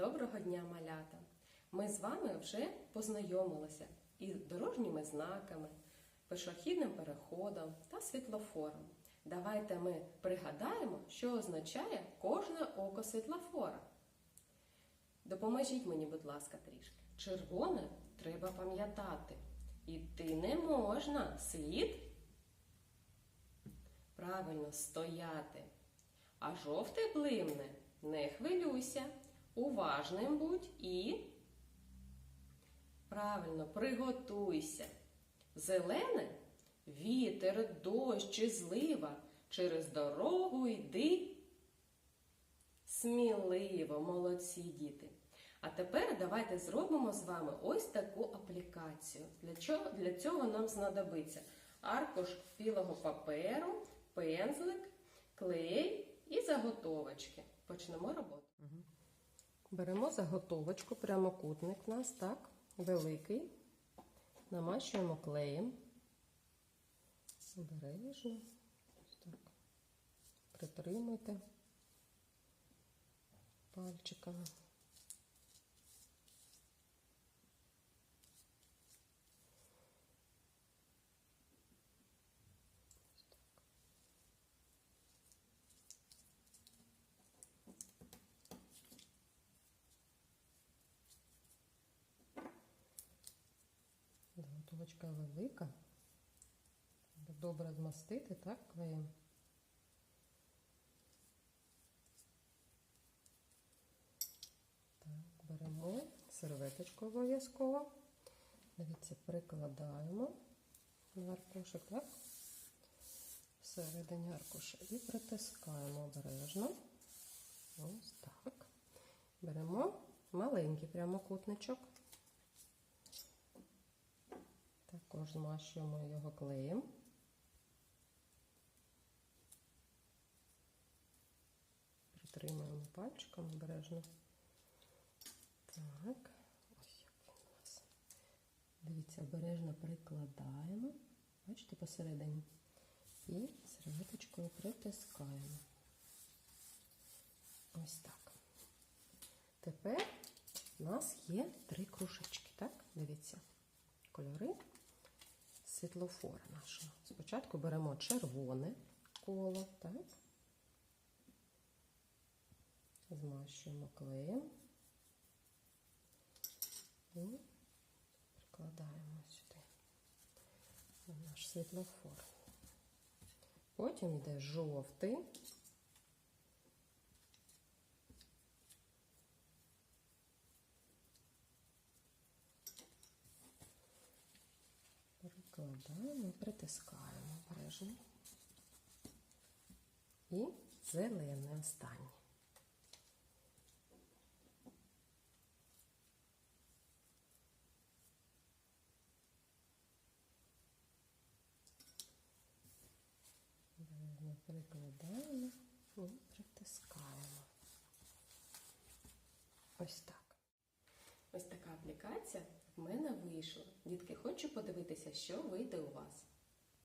Доброго дня, малята! Ми з вами вже познайомилися із дорожніми знаками, пішохідним переходом та світлофором. Давайте ми пригадаємо, що означає кожне око світлофора. Допоможіть мені, будь ласка, трішки. Червоне треба пам'ятати. Іти не можна. Слід правильно стояти. А жовте блимне, не хвилюйся, уважним будь і правильно приготуйся. Зелене вітер, дощ чи злива, через дорогу йди. Сміливо, молодці діти. А тепер давайте зробимо з вами ось таку аплікацію. Для чого? Для цього нам знадобиться аркуш білого паперу, пензлик, клей і заготовочки. Почнемо роботу. Беремо заготовочку, прямокутник у нас, так, великий. Намащуємо клеєм. Обережно. Так. Притримуйте пальчиками. Заготовочка велика. Добре змастити, так, клеєм. Так, беремо серветочку обов'язково. Дивіться, прикладаємо на аркушик, так? Всередині аркуша і притискаємо обережно. Ось так. Беремо маленький прямокутничок. Також змащуємо його клеєм. Притримуємо пальчиком обережно. Так, ось як він у нас. Дивіться, обережно прикладаємо. Бачите, посередині. І серветочкою притискаємо. Ось так. Тепер у нас є три кружечки, так? Дивіться, кольори світлофора нашого. Спочатку беремо червоне коло, так? Змащуємо клеєм і прикладаємо сюди наш світлофор. Потім йде жовтий. Прикладаємо притискаємо обережно. І зелене останнє. Обережно прикладаємо і притискаємо. Ось так. Ось така аплікація в мене вийшла. Дітки, хочу подивитися, що вийде у вас.